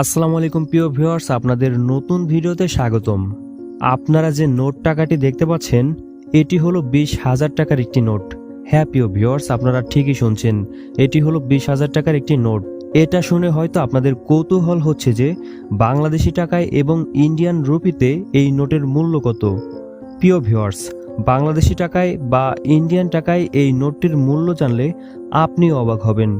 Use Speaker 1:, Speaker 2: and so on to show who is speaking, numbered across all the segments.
Speaker 1: আসসালামু আলাইকুম, প্রিয় ভিউয়ার্স। আপনাদের নতুন ভিডিওতে স্বাগতম। আপনারা যে নোট টাকাটি দেখতে পাচ্ছেন, এটি হলো বিশ হাজার টাকার একটি নোট। হ্যাঁ প্রিয় ভিউয়ার্স, আপনারা ঠিকই শুনছেন, এটি হলো বিশ হাজার টাকার একটি নোট। এটা শুনে হয়তো আপনাদের কৌতূহল হচ্ছে যে, বাংলাদেশি টাকায় এবং ইন্ডিয়ান রুপিতে এই নোটের মূল্য কত। প্রিয় ভিউয়ার্স, বাংলাদেশি টাকায় বা ইন্ডিয়ান টাকায় এই নোটটির মূল্য জানলে আপনিও অবাক হবেন।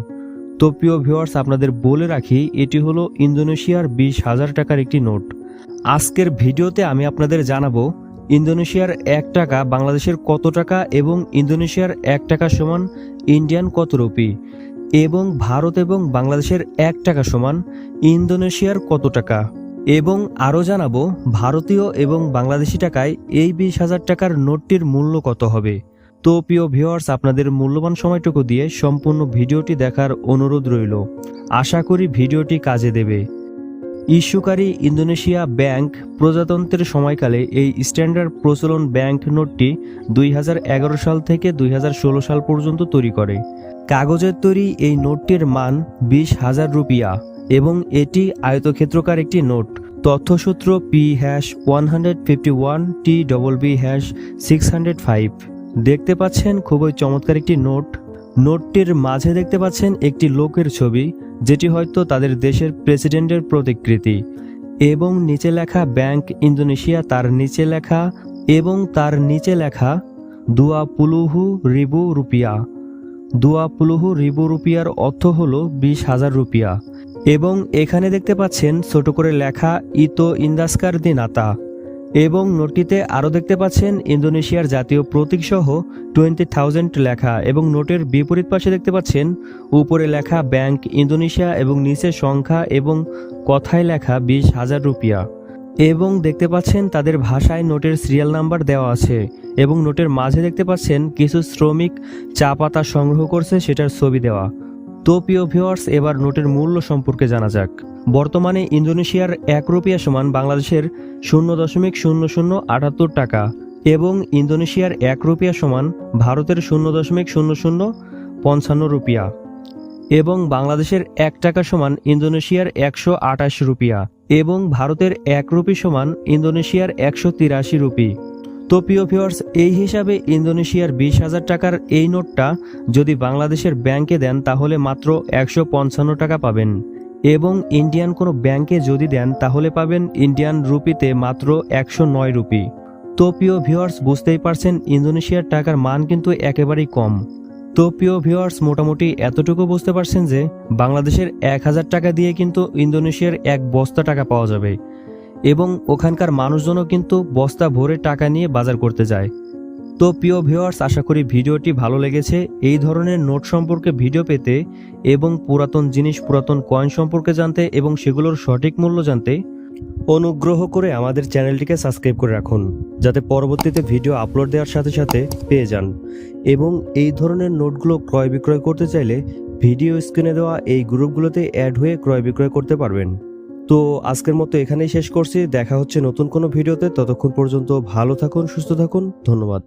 Speaker 1: তো প্রিয় ভিউয়ার্স, আপনাদের বলে রাখি, এটি হলো ইন্দোনেশিয়ার বিশ হাজার টাকার একটি নোট। আজকের ভিডিওতে আমি আপনাদের জানাব, ইন্দোনেশিয়ার এক টাকা বাংলাদেশের কত টাকা এবং ইন্দোনেশিয়ার এক টাকা সমান ইন্ডিয়ান কত রুপি? এবং ভারত এবং বাংলাদেশের এক টাকা সমান ইন্দোনেশিয়ার কত টাকা? এবং আরও জানাব, ভারতীয় এবং বাংলাদেশি টাকায় এই বিশ হাজার টাকার নোটটির মূল্য কত হবে? তো প্রিয় ভিউয়ার্স, আপনাদের মূল্যবান সময়টুকু দিয়ে সম্পূর্ণ ভিডিওটি দেখার অনুরোধ রইল। আশা করি ভিডিওটি কাজে দেবে। ইস্যুকারী ইন্দোনেশিয়া ব্যাংক প্রজাতন্ত্রের সময়কালে এই স্ট্যান্ডার্ড প্রচলন ব্যাংক নোটটি দুই হাজার এগারো সাল থেকে দুই হাজার ষোলো সাল পর্যন্ত তৈরি করে। কাগজের তৈরি এই নোটটির মান বিশ হাজার রুপিয়া এবং এটি আয়তক্ষেত্রকার একটি note. তথ্যসূত্র P hash one hundred fifty one T double B hash six hundred five দেখতে পাচ্ছেন খুবই চমৎকার একটি নোট। নোটটির মাঝে দেখতে পাচ্ছেন একটি লোকের ছবি, যেটি হয়তো তাদের দেশের প্রেসিডেন্টের প্রতিকৃতি। এবং নিচে লেখা ব্যাংক ইন্দোনেশিয়া, তার নিচে লেখা এবং তার নিচে লেখা, দুয়া পুলুহু রিবু রুপিয়া। দুয়া পুলুহু রিবু রুপিয়ার অর্থ হল বিশ হাজার রুপিয়া। এবং এখানে দেখতে পাচ্ছেন ছোট করে লেখা, ইতো ইন্দাস্কার দি নাতা এবং নোটটিতে আরও দেখতে পাচ্ছেন, ইন্দোনেশিয়ার জাতীয় প্রতীক সহ টোয়েন্টি থাউজেন্ড লেখা এবং নোটের বিপরীত পাশে দেখতে পাচ্ছেন, উপরে লেখা ব্যাংক ইন্দোনেশিয়া এবং নিচে সংখ্যা এবং কথায় লেখা বিশ হাজার রুপিয়া। এবং দেখতে পাচ্ছেন, তাদের ভাষায় নোটের সিরিয়াল নাম্বার দেওয়া আছে এবং নোটের মাঝে দেখতে পাচ্ছেন, কিছু শ্রমিক চা পাতা সংগ্রহ করছে, সেটার ছবি দেওয়া। তো প্রিয় ভিউয়ার্স, এবার নোটের মূল্য সম্পর্কে জানা যাক। বর্তমানে ইন্দোনেশিয়ার এক রুপিয়া সমান বাংলাদেশের শূন্য দশমিক শূন্য শূন্য আটাত্তর টাকা এবং ইন্দোনেশিয়ার এক রুপিয়া সমান ভারতের শূন্য দশমিক শূন্য শূন্য পঞ্চান্ন রুপিয়া এবং বাংলাদেশের এক টাকা সমান ইন্দোনেশিয়ার একশো আটাশ রুপিয়া এবং ভারতের এক রুপি সমান ইন্দোনেশিয়ার একশো তিরাশি রুপি। তো প্রিয় ভিউয়ার্স, এই হিসাবে ইন্দোনেশিয়ার বিশ হাজার টাকার এই নোটটা যদি বাংলাদেশের ব্যাংকে দেন, তাহলে মাত্র একশো পঞ্চান্ন টাকা পাবেন। এবং ইন্ডিয়ান কোনো ব্যাংকে যদি দেন, তাহলে পাবেন ইন্ডিয়ান রুপিতে মাত্র একশো নয় রুপি। তো প্রিয় ভিউয়ার্স, বুঝতেই পারছেন, ইন্দোনেশিয়ার টাকার মান কিন্তু একেবারেই কম। তো প্রিয় ভিউয়ার্স, মোটামুটি এতটুকু বুঝতে পারছেন যে, বাংলাদেশের এক হাজার টাকা দিয়ে কিন্তু ইন্দোনেশিয়ার এক বস্তা টাকা পাওয়া যাবে। এবং ওখানকার মানুষজনও কিন্তু বস্তা ভরে টাকা নিয়ে বাজার করতে যায়। তো প্রিয় ভিউয়ার্স, আশা করি ভিডিওটি ভালো লেগেছে। এই ধরনের নোট সম্পর্কে ভিডিও পেতে এবং পুরাতন জিনিস, পুরাতন কয়েন সম্পর্কে জানতে এবং সেগুলোর সঠিক মূল্য জানতে অনুগ্রহ করে আমাদের চ্যানেলটিকে সাবস্ক্রাইব করে রাখুন, যাতে পরবর্তীতে ভিডিও আপলোড দেওয়ার সাথে সাথে পেয়ে যান। এবং এই ধরনের নোটগুলো ক্রয় বিক্রয় করতে চাইলে ভিডিও স্ক্রিনে দেওয়া এই গ্রুপগুলোতে অ্যাড হয়ে ক্রয় বিক্রয় করতে পারবেন। তো আজকের মতো এখানেই শেষ করছি। দেখা হচ্ছে নতুন কোনো ভিডিওতে। ততক্ষণ পর্যন্ত ভালো থাকুন, সুস্থ থাকুন। ধন্যবাদ।